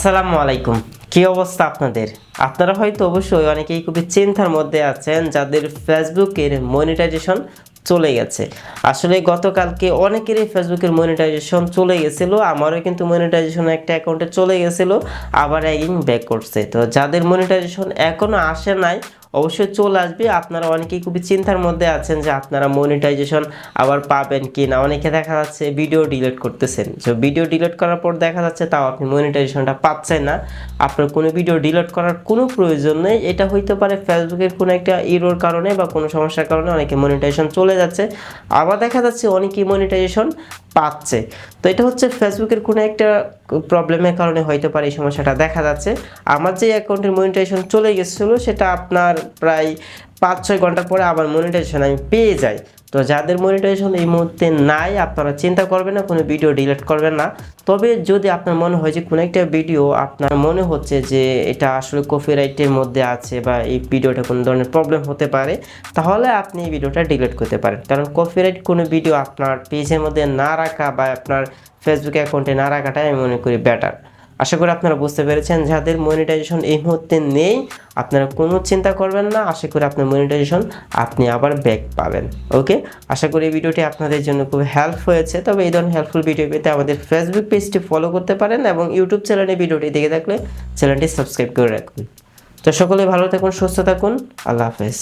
আসসালামু আলাইকুম। কি অবস্থা আপনাদের? আপনারা হয়তো অবশ্যই অনেকেই খুবই চিন্তার মধ্যে আছেন, যাদের ফেসবুকের মনিটাইজেশন চলে গেছে। আসলে গতকালকে অনেকেরই ফেসবুকের মনিটাইজেশন চলে গেছিল, আমারও কিন্তু মনিটাইজেশন একটা অ্যাকাউন্টে চলে গেছিল, আবার একদিন ব্যাক করছে। তো যাদের মনিটাইজেশন এখনও আসে নাই অবশ্যই চলে আসবে। আপনারা অনেকেই খুবই চিন্তার মধ্যে আছেন যে আপনারা মনিটাইজেশন আবার পাবেন কি না অনেকে দেখা যাচ্ছে ভিডিও ডিলিট করতেছেন। তো ভিডিও ডিলিট করার পর দেখা যাচ্ছে তাও আপনি মনিটাইজেশনটা পাচ্ছেন না। আপনার কোনো ভিডিও ডিলিট করার কোনো প্রয়োজন নেই। এটা হইতে পারে ফেসবুকের কোনো একটা ইরোর কারণে বা কোনো সমস্যার কারণে অনেকে মনিটাইজেশন চলে যাচ্ছে। আবার দেখা যাচ্ছে অনেকেই মনিটাইজেশন পাচ্ছে। তো এটা হচ্ছে ফেসবুকের কোনো একটা প্রবলেমের কারণে হইতে পারে এই সমস্যাটা দেখা যাচ্ছে। আমার যে অ্যাকাউন্টের মনিটাইজেশন চলে গেছিল, সেটা আপনার প্রায় পাঁচ ছয় ঘণ্টা পরে আবার মনিটাইজেশন আমি পেয়ে যাই। তো যাদের মনিটাইজেশন এই মুহূর্তে নাই, আপনারা চিন্তা করবেন না, কোনো ভিডিও ডিলিট করবেন না। তবে যদি আপনার মনে হয় যে কোনো একটা ভিডিও আপনার মনে হচ্ছে যে এটা আসলে কপিরাইটের মধ্যে আছে বা এই ভিডিওটা কোনো ধরনের প্রবলেম হতে পারে, তাহলে আপনি এই ভিডিওটা ডিলিট করতে পারেন। কারণ কপিরাইট কোনো ভিডিও আপনার পেজের মধ্যে না রাখা বা আপনার ফেসবুক অ্যাকাউন্টে না রাখাটাই আমি মনে করি বেটার আশা করি আপনারা বুঝতে পেরেছেন, যাদের মনিটাইজেশন এই মুহূর্তে নেই, আপনারা কোনো চিন্তা করবেন না। আশা করি আপনার মনিটাইজেশন আপনি আবার ব্যাক পাবেন ওকে আশা করি এই ভিডিওটি আপনাদের জন্য খুব হেল্প হয়েছে। তবে এই ধরনের হেল্পফুল ভিডিও পেতে আমাদের ফেসবুক পেজটি ফলো করতে পারেন এবং ইউটিউব চ্যানেলে ভিডিওটি দেখে থাকলে চ্যানেলটি সাবস্ক্রাইব করে রাখুন। তো সকলে ভালো থাকুন, সুস্থ থাকুন। আল্লাহ হাফেজ।